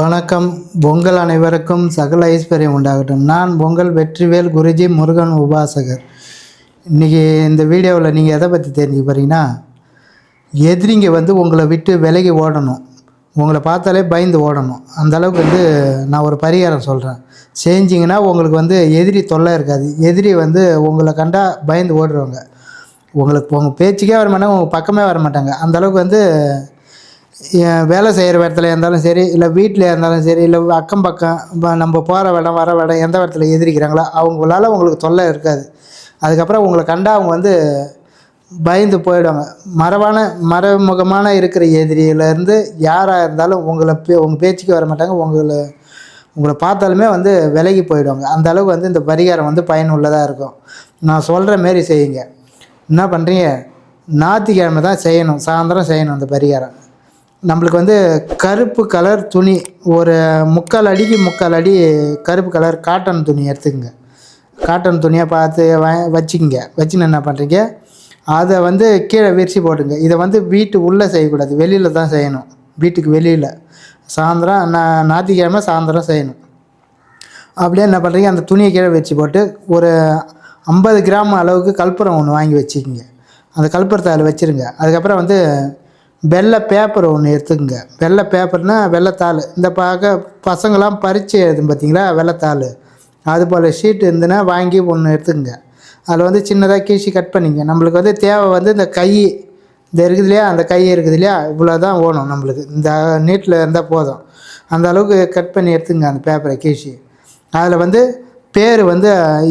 வணக்கம். பொங்கல் அனைவருக்கும் சகல ஐஸ்வர்யம் உண்டாகட்டும். நான் பொங்கல் வெற்றிவேல் குருஜி முருகன் உபாசகர். இன்றைக்கி இந்த வீடியோவில் நீங்கள் எதை பற்றி தெரிஞ்சுக்க போகிறீங்கன்னா எதிரிங்க வந்து உங்களை விட்டு விலகி ஓடணும். உங்களை பார்த்தாலே பயந்து ஓடணும். அந்தளவுக்கு வந்து நான் ஒரு பரிகாரம் சொல்கிறேன் செஞ்சிங்கன்னா உங்களுக்கு வந்து எதிரி தொல்லை இருக்காது. எதிரி வந்து உங்களை கண்டா பயந்து ஓடுறவங்க. உங்களுக்கு உங்கள் பேச்சுக்கே வர மாட்டாங்க உங்கள் பக்கமே வர மாட்டாங்க அந்த அளவுக்கு வந்து வேலை செய்கிற இடத்துல இருந்தாலும் சரி இல்லை வீட்டில் இருந்தாலும் சரி இல்லை அக்கம் பக்கம் நம்ம போகிற இடம் வர இடம் எந்த இடத்துல எதிரிக்கிறாங்களோ அவங்களால உங்களுக்கு தொல்லை இருக்காது. அதுக்கப்புறம் உங்களை கண்டா அவங்க வந்து பயந்து போயிடுவாங்க. மரபான மறைமுகமான இருக்கிற எதிரியிலேருந்து யாராக இருந்தாலும் உங்களை பே உங்கள் பேச்சுக்கு வர மாட்டாங்க. உங்களை உங்களை பார்த்தாலுமே வந்து விலகி போயிடுவாங்க. அந்த அளவுக்கு வந்து இந்த பரிகாரம் வந்து பயனுள்ளதாக இருக்கும். நான் சொல்கிற மாரி செய்யுங்க. என்ன பண்ணுறீங்க ஞாயிற்றுக்கிழமை தான் செய்யணும். சாயந்தரம் செய்யணும் அந்த பரிகாரம். நம்மளுக்கு வந்து கருப்பு கலர் துணி ஒரு முக்கால் அடிக்கு முக்கால் அடி கருப்பு கலர் காட்டன் துணி எடுத்துக்கங்க. காட்டன் துணியை பார்த்து வ வச்சுக்கோங்க. வச்சுன்னு என்ன பண்ணுறீங்க அதை வந்து கீழே விரிச்சு போட்டுங்க. இதை வந்து வீட்டு உள்ளே செய்யக்கூடாது. வெளியில் தான் செய்யணும். வீட்டுக்கு வெளியில். சாயந்தரம் நான் ஞாயிற்றுக்கிழமை சாயந்தரம் செய்யணும். அப்படியே என்ன பண்ணுறீங்க அந்த துணியை கீழே வச்சு போட்டு ஒரு ஐம்பது கிராம் அளவுக்கு கற்பூரம் ஒன்று வாங்கி வச்சுக்கிங்க. அந்த கற்பூரத்தை அதில் வச்சுருங்க. அதுக்கப்புறம் வந்து வெள்ளை பேப்பர் ஒன்று எடுத்துக்கங்க. வெள்ளை பேப்பர்னால் வெள்ளைத்தாள் இந்த பார்க்க பசங்களாம் பறித்து எழுதும் பார்த்தீங்களா வெள்ளைத்தாள் அது போல் ஷீட் இருந்துன்னா வாங்கி ஒன்று எடுத்துக்கங்க. அதில் வந்து சின்னதாக கீழ்ச்சி கட் பண்ணிங்க நம்மளுக்கு வந்து தேவை வந்து இந்த கை. இந்த இருக்குது இல்லையா? அந்த கை இருக்குது இல்லையா? இவ்வளோ தான் ஓணும் நம்மளுக்கு. இந்த நீட்டில் இருந்தால் போதும். அந்த அளவுக்கு கட் பண்ணி எடுத்துங்க அந்த பேப்பரை கீழ்ச்சி அதில் வந்து பேர் வந்து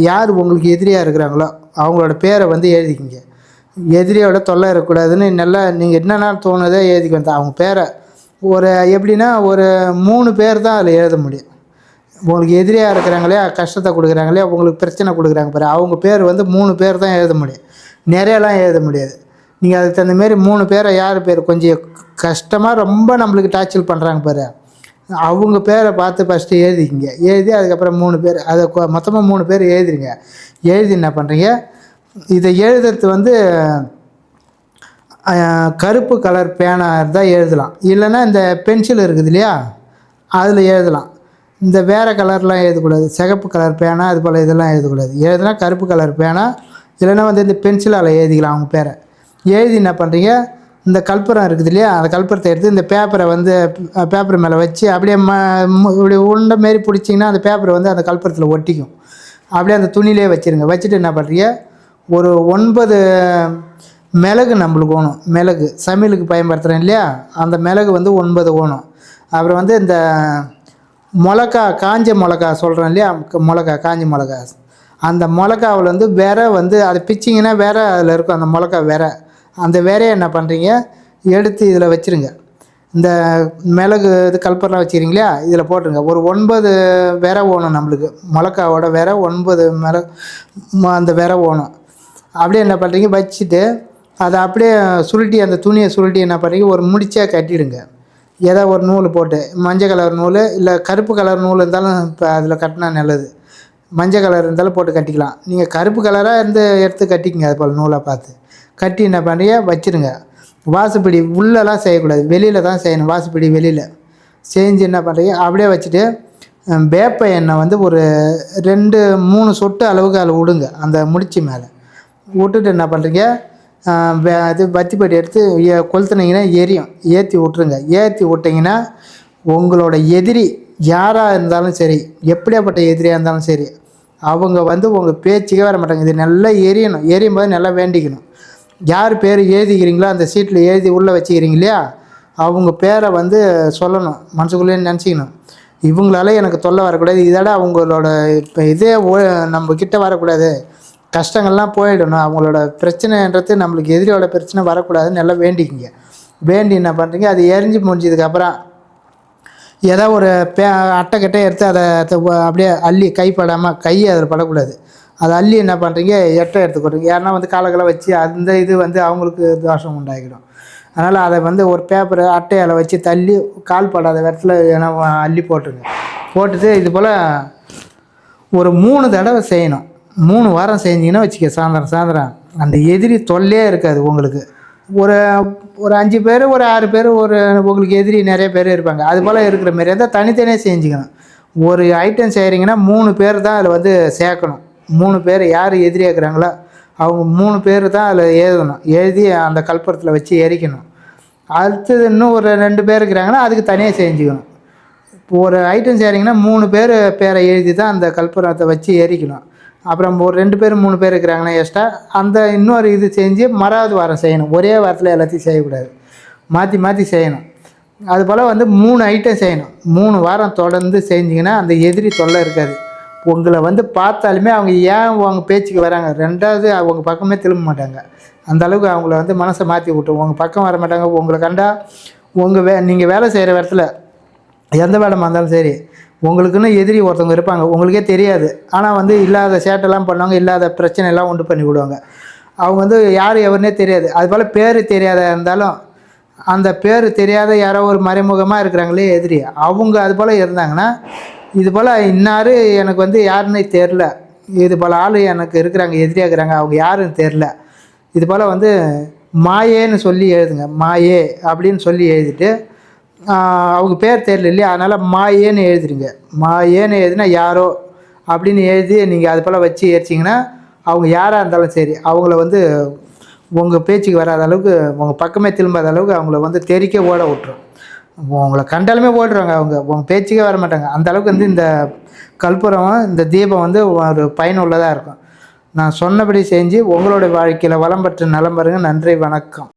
யார் உங்களுக்கு எதிரியாக இருக்கிறாங்களோ அவங்களோட பேரை வந்து எழுதிக்கிங்க. எதிரியோட தொல்லை இருக்கக்கூடாதுன்னு நல்லா நீங்கள் என்னென்ன தோணுதோ எழுதிக்க. வந்து அவங்க பேரை. ஒரு எப்படின்னா ஒரு மூணு பேர் தான் அதில் எழுத முடியும். உங்களுக்கு எதிரியாக இருக்கிறாங்களே கஷ்டத்தை கொடுக்குறாங்களே உங்களுக்கு பிரச்சனை கொடுக்குறாங்க பாரு. அவங்க பேர் வந்து மூணு பேர் தான் எழுத முடியும். நிறையலாம் எழுத முடியாது. நீங்கள் அதுக்கு தகுந்தமாரி மூணு பேரை யார் பேர்? கொஞ்சம் கஷ்டமாக ரொம்ப நம்மளுக்கு டார்ச்சல் பண்ணுறாங்க பாரு. அவங்க பேரை பார்த்து ஃபஸ்ட்டு எழுதிக்கிங்க. எழுதி அதுக்கப்புறம் மூணு பேர் அதை மொத்தமாக மூணு பேர் எழுதிருங்க. எழுதி என்ன பண்ணுறீங்க இதை எழுதுறது வந்து கருப்பு கலர் பேனா இருந்தால் எழுதலாம். இல்லைன்னா இந்த பென்சில் இருக்குது இல்லையா அதில் எழுதலாம். இந்த வேறு கலர்லாம் எழுதக்கூடாது. சிகப்பு கலர் பேனா அது போல் இதெல்லாம் எழுதக்கூடாது. எழுதுனா கருப்பு கலர் பேனா இல்லைன்னா வந்து இந்த பென்சிலால் எழுதிக்கலாம் அவங்க பேரை. எழுதி என்ன பண்ணுறீங்க இந்த கற்பூரம் இருக்குது இல்லையா அந்த கற்பூரத்தை எடுத்து இந்த பேப்பரை வந்து பேப்பர் மேலே வச்சு அப்படியே ம மு- இப்படி உண்டை மாரி பிடிச்சிங்கன்னா அந்த பேப்பரை வந்து அந்த கற்பூரத்தில் ஒட்டிக்கும். அப்படியே அந்த துணியிலே வச்சுருங்க. வச்சுட்டு என்ன பண்ணுறீங்க ஒரு ஒன்பது மிளகு நம்மளுக்கு வேணும். மிளகு சமையலுக்கு பயன்படுத்துகிறேன் இல்லையா? அந்த மிளகு வந்து ஒன்பது வேணும். அப்புறம் வந்து இந்த மிளகா காஞ்ச மிளகா சொல்கிறேன் இல்லையா? மிளகா காஞ்ச மிளகா. அந்த மிளகாவில் வந்து விரை வந்து அதை பிச்சிங்கன்னா விரை அதில் இருக்கும் அந்த மிளகா விரை. அந்த விரையை என்ன பண்ணுறீங்க எடுத்து இதில் வச்சுருங்க. இந்த மிளகு இது கல்பரெலாம் வச்சுக்கிறீங்களா இதில் போட்டுருங்க. ஒரு ஒன்பது விரை ஓணும் நம்மளுக்கு. மிளகாவோட விரை ஒன்பது மிள அந்த விரை ஓணும் அப்படியே என்ன பண்ணுறீங்க வச்சுட்டு அதை அப்படியே சுருட்டி அந்த துணியை சுருட்டி என்ன பண்ணுறீங்க ஒரு முடிச்சா கட்டிடுங்க. ஏதோ ஒரு நூல் போட்டு மஞ்சள் கலர் நூல் இல்லை கருப்பு கலர் நூல் இருந்தாலும் இப்போ அதில் கட்டினா நல்லது. மஞ்சள் கலர் இருந்தாலும் போட்டு கட்டிக்கலாம். நீங்கள் கருப்பு கலராக இருந்து எடுத்து கட்டிக்கங்க அது போல் நூலாக பார்த்து. கட்டி என்ன பண்ணுறீங்க வச்சிருங்க வாசுப்பிடி உள்ளெல்லாம் செய்யக்கூடாது வெளியில் தான் செய்யணும் வாசுப்படி வெளியில். செஞ்சு என்ன பண்ணுறீங்க அப்படியே வச்சுட்டு வேப்ப எண்ணெய் வந்து ஒரு ரெண்டு மூணு சொட்டு அளவுக்கு அதில் விடுங்க அந்த முடிச்சு மேலே. விட்டுட்டு என்ன பண்ணுறீங்க இது பத்திப்பட்டி எடுத்து கொளுத்துனீங்கன்னா எரியும். ஏற்றி விட்ருங்க ஏற்றி விட்டிங்கன்னா உங்களோட எதிரி யாராக இருந்தாலும் சரி எப்படியாப்பட்ட எதிரியாக இருந்தாலும் சரி அவங்க வந்து உங்கள் பேச்சுக்கே வர மாட்டாங்க. இது நல்லா எரியணும். எரியும் போது நல்லா வேண்டிக்கணும். யார் பேர் எழுதிக்கிறீங்களோ அந்த சீட்டில் எழுதி உள்ளே வச்சுக்கிறீங்க இல்லையா? அவங்க பேரை வந்து சொல்லணும். மனசுக்குள்ளேயே நினச்சிக்கணும். இவங்களால எனக்கு தொல்லை வரக்கூடாது. இதோட அவங்களோட இப்போ இதே ஓ- நம்ம கிட்டே வரக்கூடாது. கஷ்டங்கள்லாம் போயிடணும். அவங்களோட பிரச்சனைன்றது நம்மளுக்கு எதிரியோட பிரச்சனை வரக்கூடாதுன்னு நல்லா வேண்டிக்கிங்க. வேண்டி என்ன பண்ணுறீங்க அது எரிஞ்சு முடிஞ்சதுக்கப்புறம் ஏதோ ஒரு பே அட்டைக்கட்டை எடுத்து அதை அப்படியே அள்ளி கைப்படாமல் கையை அதில் படக்கூடாது. அதை அள்ளி என்ன பண்ணுறீங்க எட்டை எடுத்துக்கொடுங்க யாருன்னா வந்து காலக்கெல்லாம் வச்சு அந்த இது வந்து அவங்களுக்கு தோஷம் உண்டாகிடும். அதனால் அதை வந்து ஒரு பேப்பர் அட்டையால் வச்சு தள்ளி கால் படாத இடத்துல ஏன்னா அள்ளி போட்டுருங்க. போட்டுட்டு இது போல் ஒரு மூணு தடவை செய்யணும். மூணு வாரம் செஞ்சீங்கன்னா வச்சுக்க சாயந்தரம் சாயந்தரம். அந்த எதிரி தொல்லையே இருக்காது உங்களுக்கு. ஒரு ஒரு அஞ்சு பேர் ஒரு ஆறு பேர் ஒரு உங்களுக்கு எதிரி நிறைய பேர் இருப்பாங்க. அது போல் இருக்கிற மாரி இருந்தால் தனித்தனியாக செஞ்சுக்கணும். ஒரு ஐட்டம் செய்கிறீங்கன்னா மூணு பேர் தான் அதில் வந்து சேர்க்கணும். மூணு பேர் யார் எதிரியாக இருக்கிறாங்களோ அவங்க மூணு பேர் தான் அதில் எழுதணும் எழுதி அந்த கல்புரத்தில் வச்சு எரிக்கணும். அடுத்தது இன்னும் ஒரு ரெண்டு பேர் இருக்கிறாங்கன்னா அதுக்கு தனியாக செஞ்சுக்கணும். இப்போ ஒரு ஐட்டம் செய்கிறீங்கன்னா மூணு பேர் பேரை எழுதி தான் அந்த கல்பரத்தை வச்சு எரிக்கணும். அப்புறம் ஒரு ரெண்டு பேர் மூணு பேர் இருக்கிறாங்கன்னா எக்ஸ்ட்ரா அந்த இன்னொரு இது செஞ்சு மறாவது வாரம் செய்யணும். ஒரே வாரத்தில் எல்லாத்தையும் செய்யக்கூடாது. மாற்றி மாற்றி செய்யணும். அதுபோல் வந்து மூணு ஐட்டம் செய்யணும். மூணு வாரம் தொடர்ந்து செஞ்சிங்கன்னா அந்த எதிரி தொல்லை இருக்காது. உங்களை வந்து பார்த்தாலுமே அவங்க ஏன் அவங்க பேச்சுக்கு வராங்க? ரெண்டாவது அவங்க பக்கமே திரும்ப மாட்டாங்க. அந்த அளவுக்கு அவங்கள வந்து மனசை மாற்றி விட்டு உங்கள் பக்கம் வர மாட்டாங்க. உங்களை கண்டா உங்கள் வே நீங்கள் வேலை செய்கிற இடத்துல எந்த வேலைமா இருந்தாலும் சரி உங்களுக்குன்னு எதிரி ஒருத்தவங்க இருப்பாங்க உங்களுக்கே தெரியாது. ஆனால் வந்து இல்லாத சேட்டெல்லாம் பண்ணுவாங்க இல்லாத பிரச்சனை எல்லாம் உண்டு பண்ணி விடுவாங்க. அவங்க வந்து யார் எவருனே தெரியாது. அதுபோல் பேர் தெரியாத இருந்தாலும் அந்த பேர் தெரியாத யாரோ ஒரு மறைமுகமாக இருக்கிறாங்களே எதிரி. அவங்க அது போல் இருந்தாங்கன்னா இது போல் இன்னார் எனக்கு வந்து யாருன்னே தெரில. இது போல் ஆள் எனக்கு இருக்கிறாங்க எதிரியாக இருக்கிறாங்க அவங்க யாருன்னு தெரில. இது போல் வந்து மாயேன்னு சொல்லி எழுதுங்க மாயே அப்படின்னு சொல்லி எழுதிட்டு அவங்க பேர் தெரியல இல்லையா? அதனால் மாயேன்னு எழுதிடுங்க மாயேன்னு எழுதினா யாரோ அப்படின்னு எழுதி நீங்கள் அது போல் வச்சு எரிச்சிங்கன்னா அவங்க யாராக இருந்தாலும் சரி அவங்கள வந்து உங்கள் பேச்சுக்கு வராத அளவுக்கு உங்கள் பக்கமே திரும்பாத அளவுக்கு அவங்கள வந்து தெரிக்க ஓட விட்டுரும். உங்களை கண்டாலுமே ஓடுறாங்க அவங்க. உங்கள் பேச்சுக்கே வர மாட்டாங்க. அந்த அளவுக்கு வந்து இந்த கற்பூரம் இந்த தீபம் வந்து ஒரு பயனுள்ளதாக இருக்கும். நான் சொன்னபடி செஞ்சு உங்களோட வாழ்க்கையில் வளம் பெற்று நலம் பெறுங்க நன்றி வணக்கம்.